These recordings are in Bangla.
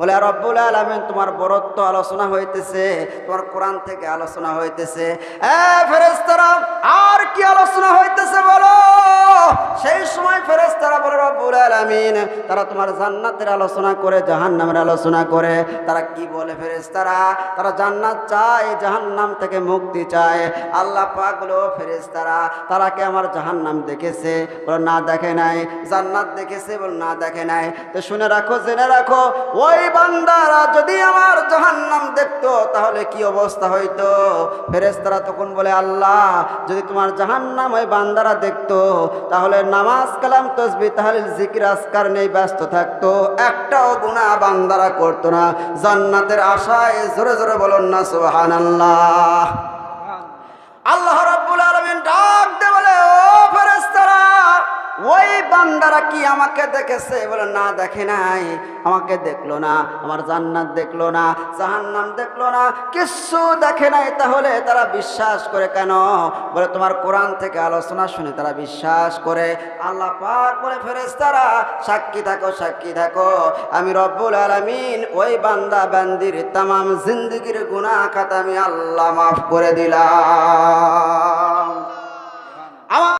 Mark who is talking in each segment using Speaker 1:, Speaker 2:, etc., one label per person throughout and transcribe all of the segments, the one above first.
Speaker 1: বলে রব্বুল আলমিন, তোমার বরত্ব আলোচনা হইতেছে, তোমার কোরআন থেকে আলোচনা হইতেছে। আর কি আলোচনা হইতেছে বলো? সেই সময় ফেরেস্তারা বলে, রব্বুল আলমিন, তারা তোমার জান্নাতের আলোচনা করে, জাহান্নামের আলোচনা করে। তারা কি বলে ফেরেস্তারা তারা জান্নাত চায় জাহান নাম থেকে মুক্তি চায়। আল্লাহ ও ফেরেস্তারা তারা কি আমার জাহান নাম দেখেছে? বলে, না, দেখে নাই। জান্নাত দেখেছে বলে, না, দেখে নাই। তো শুনে রাখো, জেনে রাখো, ওই বান্দারা যদি আমার জাহান্নাম দেখতো, তাহলে কি অবস্থা হইতো? ফেরেস্তারা তখন বলে, আল্লাহ, যদি তোমার জাহান্নাম ওই বান্দারা দেখতো, তাহলে নামাজ কালাম, তসবি তাহলে জিকির আসকার নেই ব্যস্ত থাকতো। একটাও গুণা বান্দারা করতো না। জান্নাতের আশায় জোরে জোরে বলুন না সুবহান আল্লাহ আল্লাহ রাব্বুল আলামিন ডাক দে বলে, ও ফেরেশতারা ওই বান্দারা কি আমাকে দেখেছে? বলে, না, দেখে নাই। আমাকে দেখল না, আমার জান্নাত দেখল না, জাহান্নাম দেখল না, কিচ্ছু দেখে নাই। তাহলে তারা বিশ্বাস করে কেন? বলে, তোমার কোরআন থেকে আলোচনা শুনে তারা বিশ্বাস করে। আল্লাহ পাক বলে ফেরেস তারা সাক্ষী থাকো সাক্ষী থাকো। আমি রব্বুল আলামিন, ওই বান্দা, বান্দির তামাম জিন্দগির গুনাহ খাতা আমি আল্লাহ মাফ করে দিলাম। আমার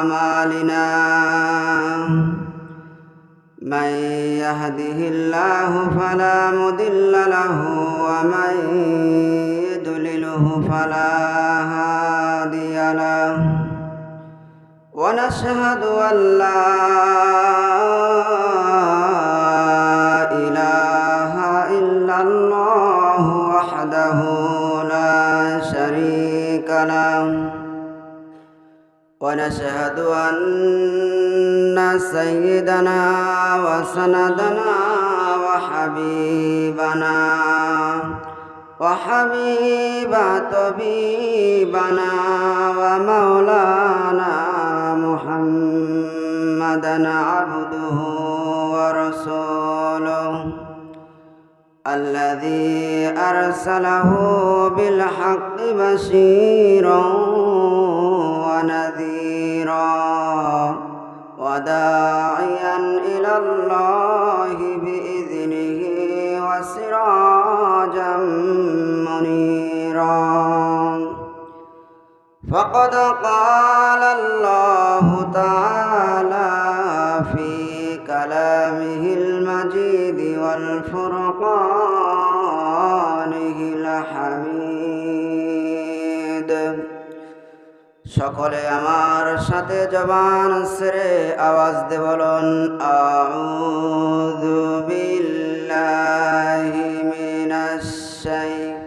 Speaker 1: أعمالنا من يهده الله فلا مضل له ومن يضلله فلا هادي له ونشهد أن لا ونشهد أن سيدنا وسندنا وحبيبنا وحبيب طبيبنا ومولانا محمدا عبده ورسوله الذي أرسله بالحق بشيرا ونذيرا وداعيا إلى الله بإذنه وسراجا منيرا فقد قال الله تعالى সকলে আমার সাথে জবান সেরে আওয়াজ দে বলুন আউযু শাইতানির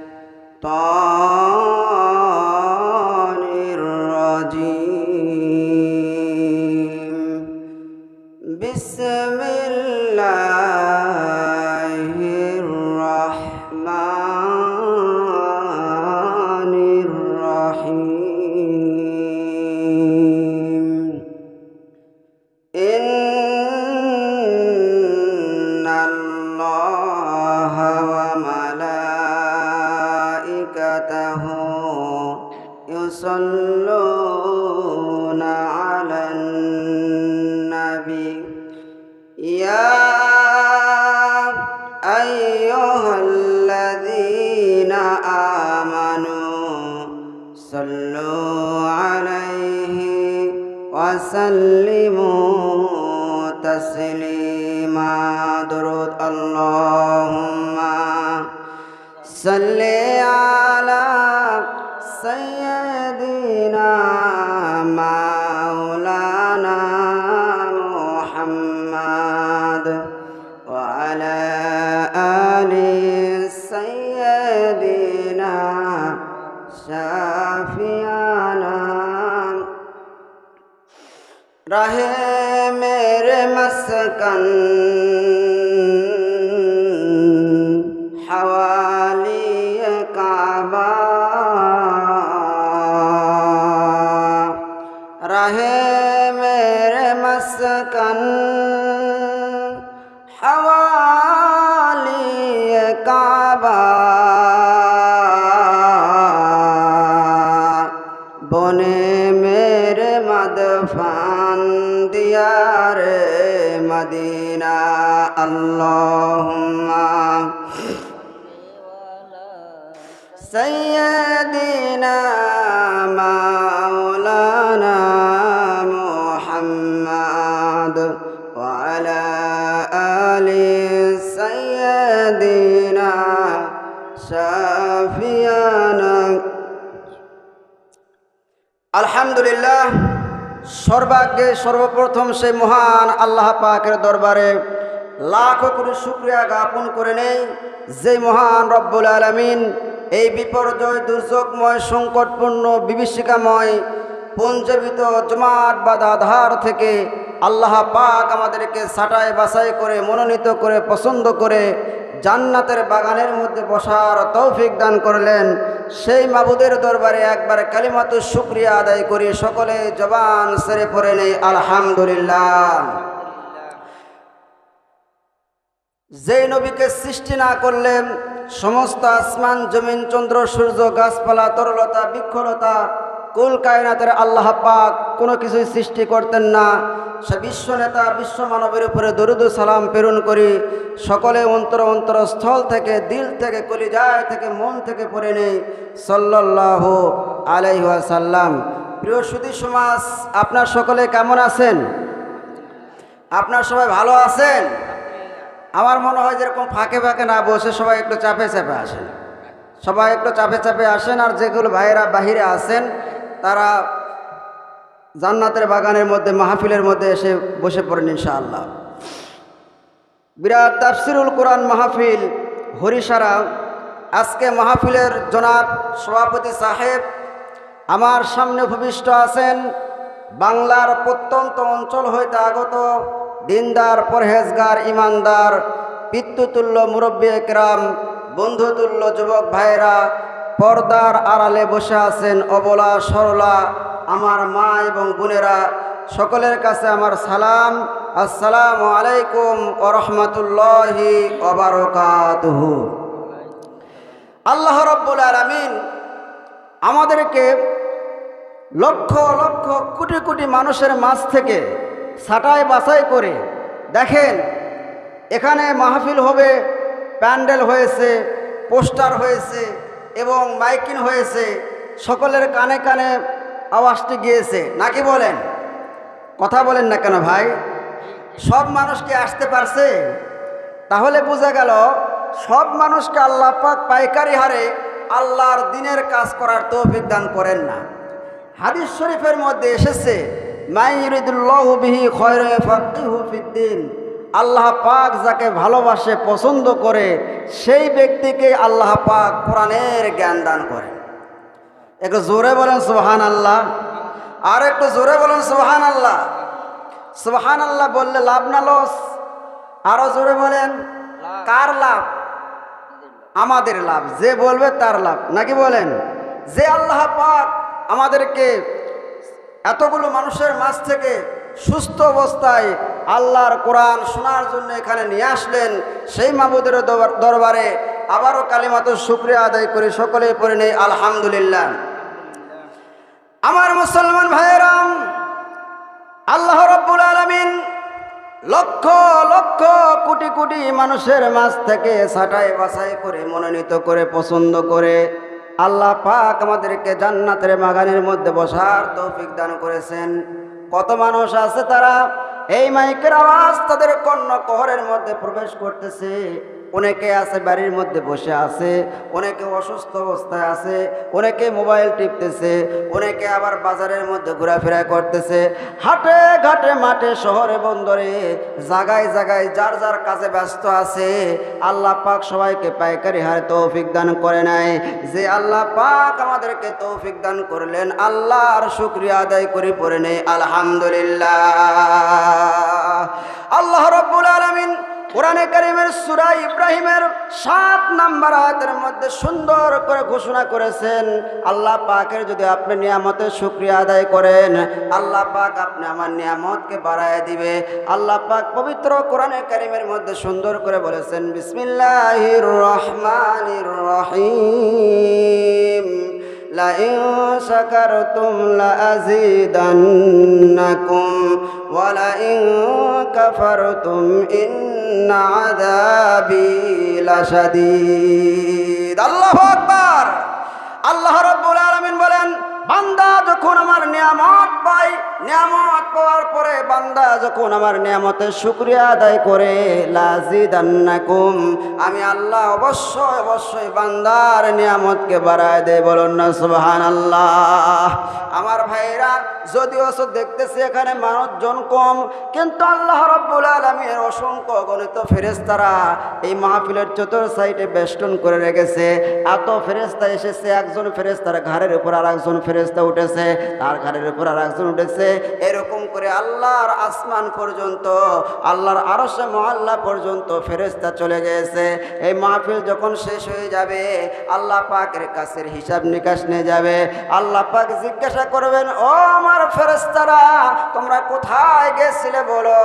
Speaker 1: وسلموا تسليما. درود اللهم صل على سيدنا مولانا محمد وعلى آل रहे मेरे मस्कन। हवाली काबा। बने में أدفن ديار مدينة. اللهم سيدنا مولانا محمد وعلى آل سيدنا شافيانا. الحمد لله সর্বাগ্যে সর্বপ্রথম সেই মহান আল্লাহ পাকের দরবারে লাখো কোটি শুক্রিয়া জ্ঞাপন করে নেই যে মহান রব্বুল আলমিন এই বিপর্যয়, দুর্যোগময়, সংকটপূর্ণ, বিভীষিকাময় পঞ্জীবিত জমাট বাঁধা ধার থেকে আল্লাহ পাক আমাদেরকে সাটাই বাছাই করে মনোনীত করে পছন্দ করে জান্নাতের বাগানের মধ্যে বসার তৌফিক দান করলেন। সেই মাবুদের দরবারে একবার কালিমাতু শুক্রিয়া আদায় করি সকলে জবান সেরে পড়ে নেই, আলহামদুলিল্লাহ। যেই নবীকে সৃষ্টি না করলেন, সমস্ত আসমান, জমিন, চন্দ্র, সূর্য, গাছপালা, তরলতা, বৃক্ষলতা কুল কায়নাতের আল্লাহ পাক কোনো কিছুই সৃষ্টি করতেন না। সে বিশ্ব নেতা, বিশ্ব মানবের উপরে দরুদ সালাম প্রেরণ করি। সকলে অন্তর অন্তর স্থল থেকে, দিল থেকে, কলিজায় থেকে, মন থেকে পড়ে নেই। সাল্লাহ আলাইহাসাল্লাম প্রিয় সুদী সমাজ, আপনার সকলে কেমন আছেন? আপনার সবাই ভালো আছেন? আমার মনে হয় যেরকম ফাঁকে ফাঁকে না বসে সবাই একটু চাপে চাপে আসেন। সবাই একটু চাপে চাপে আসেন আর যেগুলো ভাইয়েরা বাহিরে আসেন তারা জান্নাতের বাগানের মধ্যে, মাহফিলের মধ্যে এসে বসে পড়েন ইনশাআল্লাহ। বিরাট তাফসিরুল কোরআন মাহফিল হরিসারা আজকে মাহফিলের জনাব সভাপতি সাহেব আমার সামনে ভূমিষ্ঠ আছেন। বাংলার প্রত্যন্ত অঞ্চল হইতে আগত দিনদার, পরহেজগার, ইমানদার, পিতৃতুল্য মুরব্বী একরাম, বন্ধুতুল্য যুবক ভাইরা পর্দার আড়ালে বসে আছেন অবলা, সরলা, আমার মা এবং বোনেরা। সকলের কাছে আমার সালাম। আসসালামু আলাইকুম ওরহমতুল্লাহি ওবারকাতুহু আল্লাহ রব্বুল আলমিন আমাদেরকে লক্ষ লক্ষ, কোটি কোটি মানুষের মাঝ থেকে ছাটাই বাছাই করে, দেখেন, এখানে মাহফিল হবে, প্যান্ডেল হয়েছে, পোস্টার হয়েছে এবং মাইকিং হয়েছে, সকলের কানে কানে আওয়াজটি গিয়েছে। নাকি বলেন? কথা বলেন না কেন ভাই? সব মানুষকে আসতে পারছে? তাহলে বোঝা গেল, সব মানুষকে আল্লাহ পাক পাইকারি হারে আল্লাহর দিনের কাজ করার তৌফিক দান করেন না। হাদিস শরীফের মধ্যে এসেছে মাইরিদুল্লাহ বিহি খয়রফিহু ফিদ্দিন আল্লাহ পাক যাকে ভালোবাসে, পছন্দ করে, সেই ব্যক্তিকে আল্লাহ পাক কোরআনের জ্ঞান দান করে। একটু জোরে বলেন সুবহান আল্লাহ আর একটু জোরে বলেন সুবহান আল্লাহ সুবহান আল্লাহ বললে লাভ না লস? আরও জোরে বলেন, কার লাভ? আমাদের লাভ, যে বলবে তার লাভ। নাকি বলেন? যে আল্লাহ পাক আমাদেরকে এতগুলো মানুষের মাঝ থেকে সুস্থ অবস্থায় আল্লাহর কোরআন শোনার জন্য এখানে নিয়ে আসলেন। সেই মাবুদের দরবার- আবারও কালিমাত শুক্রিয়া আদায় করে সকলে পড়ে নেই, আলহামদুলিল্লাহ। আমার মুসলমান ভাইয়েরাম, আল্লাহ রব্বুল আলমিন লক্ষ লক্ষ কোটি কোটি মানুষের মাঝ থেকে ছাটাই বাছাই করে, মনোনীত করে, পছন্দ করে আল্লাহ পাক আমাদেরকে জান্নাতের বাগানের মধ্যে বসার তৌফিক দান করেছেন। কত মানুষ আছে তারা? এই মাইকের আওয়াজ তাদের কন্যা কহরের মধ্যে প্রবেশ করতেছে। অনেকে আছে বাড়ির মধ্যে বসে আছে, অনেকে অসুস্থ অবস্থায় আছে, অনেকে মোবাইল টিপতেছে, অনেকে আবার বাজারের মধ্যে ঘোরাফেরা করতেছে। হাটে ঘাটে মাঠে শহরে বন্দরে জাগায় জাগায় যার যার কাজে ব্যস্ত আছে, আল্লাহ পাক সবাইকে পাইকারি হারে তৌফিক দান করে নাই যে আল্লাহ পাক আমাদেরকে তৌফিক দান করলেন, আল্লাহর শুক্রিয়া আদায় করে পড়ে নেই, আলহামদুলিল্লাহ। আল্লাহ রব্বুল আলমিন কোরআনে কারিমের সূরা ইব্রাহিমের সাত নাম্বার আয়াতের মধ্যে সুন্দর করে ঘোষণা করেছেন আল্লাহ পাকের যদি আপনি নিয়ামতের শুক্রিয়া আদায় করেন আল্লাহ পাক আপনি আমার নিয়ামতকে বাড়ায় দিবে আল্লাহ পাক পবিত্র কোরআনে কারিমের মধ্যে সুন্দর করে বলেছেন বিসমিল্লাহির রহমানির রহিম لئن شكرتم لأزيدنكم ولئن كفرتم إن عذابي لشديد الله أكبر আল্লাহ রব্বুল আলামিন বলেন বান্দা যখন আমার নিয়ামত পাই নিয়ামত পাওয়ার পরে বান্দা যখন আমার নিয়ামতের শুক্রিয়া আদায় করে, লাজিদান্নাকুম, আমি আল্লাহ অবশ্যই অবশ্যই বান্দার নিয়ামতকে বাড়ায় দেয় বলুন না সুবহান আল্লাহ আমার ভাইরা, যদিও দেখতেছি এখানে মানুষজন কম, কিন্তু আল্লাহ রব্বুল আলমীর অসংখ্য গণিত ফেরেস্তারা এই মাহফিলের চতুর সাইডে বেষ্টন করে রেখেছে। এত ফেরেস্তা এসেছে, একজন ফেরেস্তার ঘাড়ের উপর আর একজন ফেরেস্তা উঠেছে, তার ঘাড়ের উপর আর একজন উঠেছে। এরকম করে আল্লাহর আসমান পর্যন্ত, আল্লাহর আরশে মহল্লা পর্যন্ত ফেরেস্তা চলে গিয়েছে এই মাহফিল যখন শেষ হয়ে যাবে, আল্লাহ পাকের কাছের হিসাব নিকাশ নিয়ে যাবে। আল্লাহ পাক জিজ্ঞাসা করবেন, ও আমার ফেরেস্তারা তোমরা কোথায় গেছিলে বলো?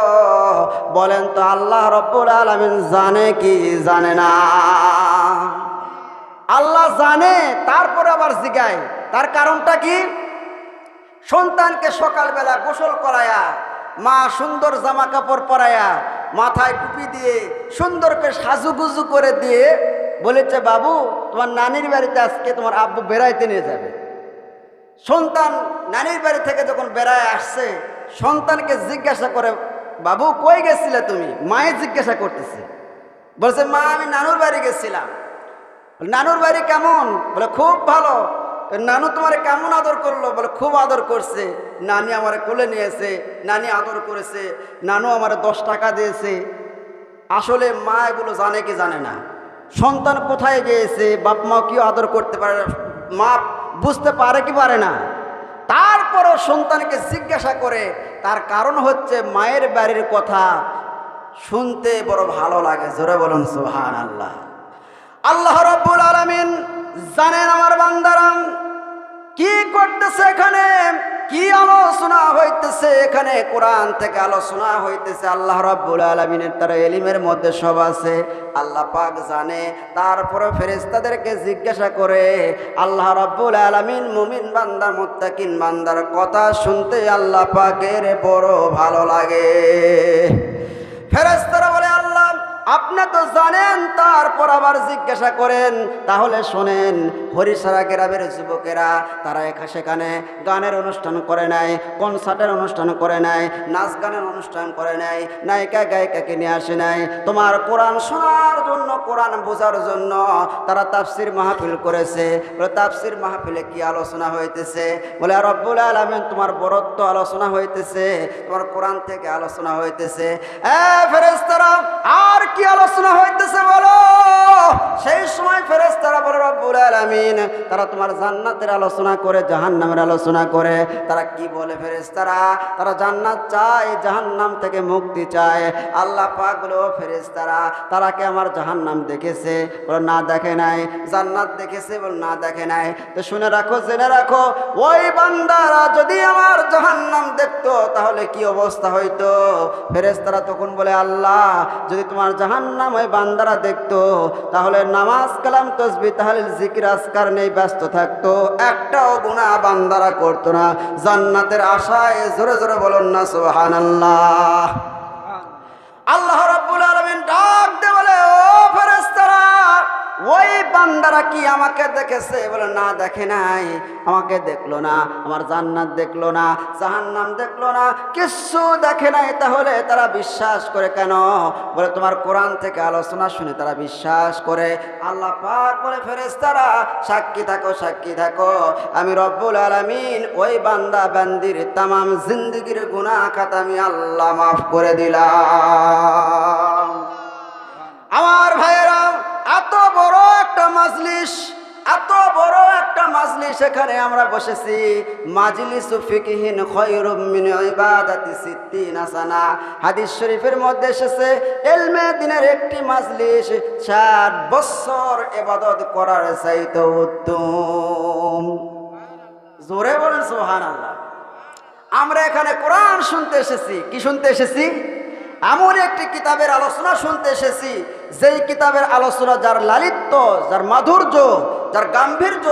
Speaker 1: বলেন তো, আল্লাহ রব্বুল আলমিন জানে কি জানে না। আল্লাহ জানে, তারপরে আবার জিগায়। তার কারণটা কি? সন্তানকে সকালবেলা গোসল করায়া, মা সুন্দর জামা কাপড় পরায়া, মাথায় টুপি দিয়ে সুন্দর করে সাজুগুজু করে দিয়ে বলেছে, বাবু, তোমার নানির বাড়িতে আজকে তোমার আব্বু বেড়াইতে নিয়ে যাবে। সন্তান নানির বাড়ি থেকে যখন বেড়ায় আসছে, সন্তানকে জিজ্ঞাসা করে, বাবু, কই গেছিলে তুমি? মায়ে জিজ্ঞাসা করতেছে। বলছে, মা, আমি নানুর বাড়ি গেছিলাম। নানুর বাড়ি কেমন? বলে, খুব ভালো। নানু তোমার কেমন আদর করল? বলে, খুব আদর করছে। নানি আমার কোলে নিয়েছে নানি আদর করেছে। নানু আমার দশ টাকা দিয়েছে। আসলে মা এগুলো জানে কি জানে না। সন্তান কোথায় গিয়েছে? বাপ মা কেউ আদর করতে পারে? মা বুঝতে পারে কি পারে না। তারপরও সন্তানকে জিজ্ঞাসা করে, তার কারণ হচ্ছে মায়ের বাড়ির কথা শুনতে বড় ভালো লাগে। জোরে বলুন সুহান আল্লাহ আল্লাহ রব্বুল আলমিন জানেন আমার বান্দারাম কি করতেছে এখানে? কি আলোচনা হইতেছে এখানে? কোরআন থেকে আলোচনা হইতেছে। আল্লাহ রব্বুল আলমিনের তার এলিমের মধ্যে সব আছে। আল্লাহ পাক জানে। তারপরে ফেরেস্তাদেরকে জিজ্ঞাসা করে, আল্লাহ রব্বুল আলমিন মুমিন বান্দার মুত্তাকিন বান্দার কথা শুনতে আল্লাহ পাকের বড় ভালো লাগে। ফেরেস্তারা বলে, আল্লাহ, আপনি তো জানেন। তারপর আবার জিজ্ঞাসা করেন। তাহলে শোনেন হরিসারা গ্রামের যুবকেরা তারা সেখানে গানের অনুষ্ঠান করে নাই কনসার্টের অনুষ্ঠান করে নাই নাচ গানের অনুষ্ঠান করে নাই নায়িকা গায়িকাকে নিয়ে আসে নাই তোমার কোরআন শোনার জন্য, কোরআন বোঝার জন্য তারা তাফসির মাহফিল করেছে। বলে তাফসির মাহফিলে কি আলোচনা হইতেছে? বলে রব্বুল আলমিন, তোমার বরত্ব আলোচনা হইতেছে, তোমার কোরআন থেকে আলোচনা হইতেছে। আর কি আলোচনা হইতেছে বলো? সেই সময় ফেরেস্তারা বলে, রব্বুল আলামিন তারা তোমার জান্নাতের আলোচনা করে, জাহান্নামের আলোচনা করে। তারা কি বলে ফেরেস্তারা তারা জান্নাত চায়, জাহান্নাম থেকে মুক্তি চায়। আল্লাহ পাক বলে, ও ফেরেস্তারা তারা কি আমার জাহান্নাম দেখেছে? বলে, না, দেখে নাই। জান্নাত দেখেছে বলে, না, দেখে নাই। তো শুনে রাখো, জেনে রাখো, ওই বান্দারা যদি আমার জাহান্নাম দেখতো, তাহলে কি অবস্থা হইতো? ফেরেস্তারা তখন বলে, আল্লাহ, যদি তোমার জাহান্নাম ওই বান্দারা দেখতো, তাহলে নামাজ কালাম, তসবি তাহলে জিকির আসকার নেই ব্যস্ত থাকতো, একটাও গুণা বান্দারা করতো না। জান্নাতের আশায় জোরে জোরে বলুন না সোহান আল্লাহ আল্লাহ রব্বুল আলামিন ওই বান্দারা কি আমাকে দেখেছে? বলে, না, দেখে নাই। আমাকে দেখল না। আমার জান্নাত দেখল না। জাহান্নাম দেখল না। কিছু দেখে নাই। তাহলে তারা বিশ্বাস করে কেন? বলে, তোমার কোরআন থেকে আলোচনা শুনে তারা বিশ্বাস করে। আল্লাহ পাক বলে, ফেরেশতারা, সাক্ষী থাকো সাক্ষী থাকো। আমি রব্বুল আলামিন ওই বান্দা, বান্দির তামাম জিন্দগির গুনাহ খাতা আমি আল্লাহ মাফ করে দিলাম। আমার একটা মাজলিস, এত বড় একটা মাজলিস সেখানে আমরা বসেছি। মাজলিস মিন ইবাদাতি হাদিস শরীফের মধ্যে এসেছে একটি মাজলিস ষাট বছর ইবাদত করার চাইতে উত্তম। জোরে বলেন সুবহানাল্লাহ। আমরা এখানে কোরআন শুনতে এসেছি। কি শুনতে এসেছি? এমন একটি কিতাবের আলোচনা শুনতে এসেছি, যেই কিতাবের আলোচনা যার লালিত্য, যার মাধুর্য, যার গাম্ভীর্য,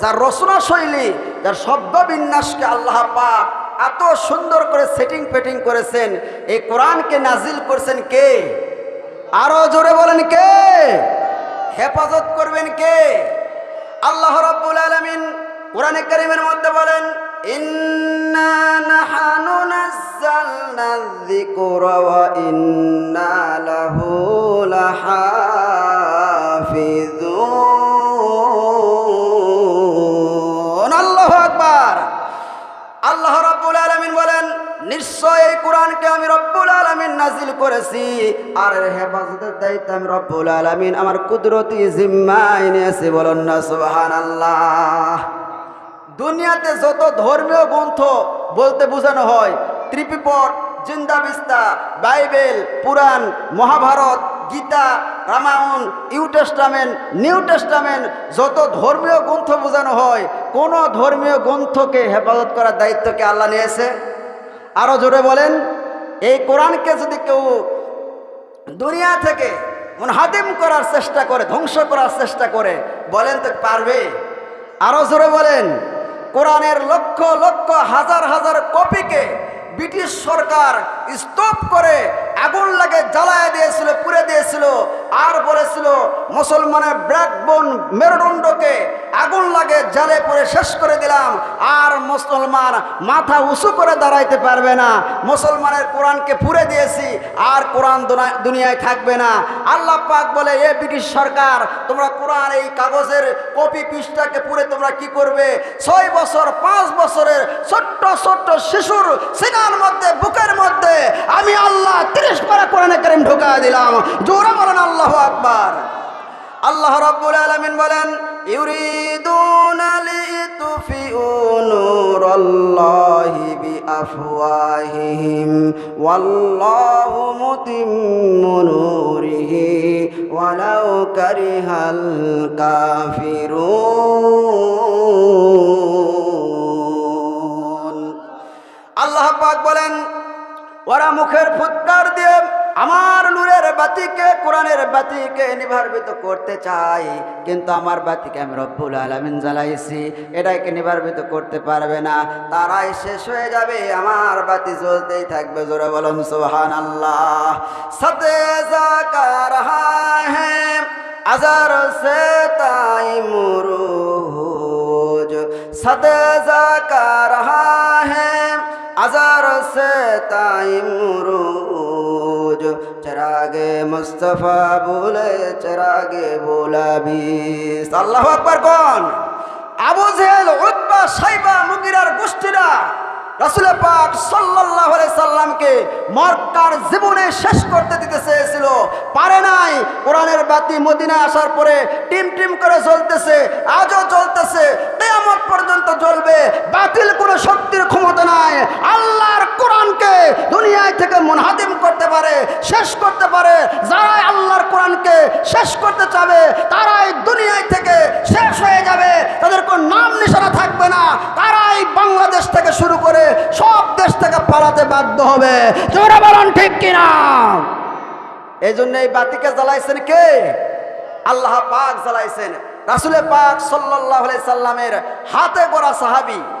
Speaker 1: যার রচনা শৈলী, যার শব্দ বিন্যাসকে আল্লাহ পাক এত সুন্দর করে সেটিং পেটিং করেছেন, এই কোরআনকে নাজিল করছেন কে? আরও জোরে বলেন কে? হেফাজত করবেন কে? আল্লাহ রাব্বুল আলামিন কোরআনে কারীমের মধ্যে বলেন ইন্না নাহানু নাযালনা যিকরা ওয়া ইন্না লাহু লাহাফিজুন। আল্লাহু আকবার। আল্লাহ রাব্বুল আলামিন বলেন, নিশ্চয় এই কোরআনকে আমি রব্বুল আলামিন নাজিল করেছি, আর হেফাজতের দায়িত্ব আমি রব্বুল আলামিন, আমার কুদরতি জিম্মায় নিয়েছি, বলুন না সুবহানাল্লাহ। দুনিয়াতে যত ধর্মীয় গ্রন্থ বলতে বোঝানো হয়, Tripitaka Zend Avesta Bible, Purana, Mahabharata, Gita, Ramayana, you testament, new testament, যত ধর্মীয় গ্রন্থ বোঝানো হয়, কোন ধর্মীয় গ্রন্থকে হেফাজত করার দায়িত্বকে আল্লাহ নিয়েছে? আরও জোরে বলেন, এই কোরআনকে যদি কেউ দুনিয়া থেকে হাতিম করার চেষ্টা করে, ধ্বংস করার চেষ্টা করে, বলেন তো পারবে? আরও জোরে বলেন। কোরআনের লক্ষ লক্ষ হাজার হাজার কপিকে ব্রিটিশ সরকার স্তূপ করে আগুন লাগে জ্বালায় দিয়েছিল পুড়ে দিয়েছিল আর বলেছিল মুসলমানের ব্যাকবোন মেরুদণ্ডকে আগুন লাগে জালে পরে শেষ করে দিলাম। আর মুসলমান মাথা উঁচু করে দাঁড়াইতে পারবে না। মুসলমানের কোরআনকে পুড়ে দিয়েছি, আর কোরআন দুনিয়ায় থাকবে না। আল্লাহ পাক বলে, এ ব্রিটিশ সরকার, তোমরা কোরআন এই কাগজের কপি পৃষ্ঠাকে পুড়ে তোমরা কি করবে? ছয় বছর, পাঁচ বছরের ছোট্ট ছোট্ট শিশুর সিনার মধ্যে, বুকের মধ্যে আমি আল্লাহ তিরিশ পারা কোরআনে কারিম ঢুকা দিলাম। জোরে বলেন আল্লাহ আকবার। আল্লাহ রাব্বুল আলামিন বলেন, ইউরিদুনা লিতুফিউ নূরাল্লাহি বিআফওয়াহিহিম, ওয়াল্লাহু মুতিম্মু নূরিহি, ওয়ালাউ কারিহাল কাফিরুন। আল্লাহ পাক বলেন, ওরা মুখের ফুৎকার দিয়ে আমার নূরের বাতিকে, কোরআনের বাতিকে নিভার্বিত করতে চাই। কিন্তু আমার বাতিকে আমি রব্বুল আলমিন জ্বালাইছি। এটাকে নিভার্বিত করতে পারবে না। তারাই শেষ হয়ে যাবে। আমার বাতি জ্বলতেই থাকবে। জোরে বলুন সোহান আল্লাহ জাকার হ্যাঁ আজার সে তাই মুরুজ। সতে জাকার হ্যাঁ আজার সে তাই মুরুজ। চরাগে মুস্তফা বলে চরাগে বোলাবিস আল্লাহ আকবার কোন আবু জেহেল, উতবা, সাইবা, মুগিরার গোষ্ঠীরা রাসুল পাক আলাইহি সাল্লামকে মক্কার জীবনে শেষ করতে দিতে চেয়েছিল। পারে নাই। কোরআনের বাতি মদিনায় আসার পরে টিম টিম করে জ্বলতেছে, আজও কিয়ামত পর্যন্ত জ্বলবে বাতিল কোনো শক্তির ক্ষমতা নাই। আল্লাহর কোরআনকে দুনিয়ায় থেকে মুনহাদিম করতে পারে, শেষ করতে পারে। যারাই আল্লাহর কোরআনকে শেষ করতে চাবে, তারাই দুনিয়ায় থেকে শেষ হয়ে যাবে। তাদের কোনো নাম নিশানা থাকবে না। তারাই বাংলাদেশ থেকে শুরু করে সব দেশ থেকে পালাতে বাধ্য হবে। জোরে বলুন ঠিক কিনা? এই জন্য এই বাতিকে জ্বালাইছেন কে? আল্লাহ পাক জ্বালাইছেন। রাসুলে পাক সাল্লাহ সাল্লামের হাতে গড়া সাহাবি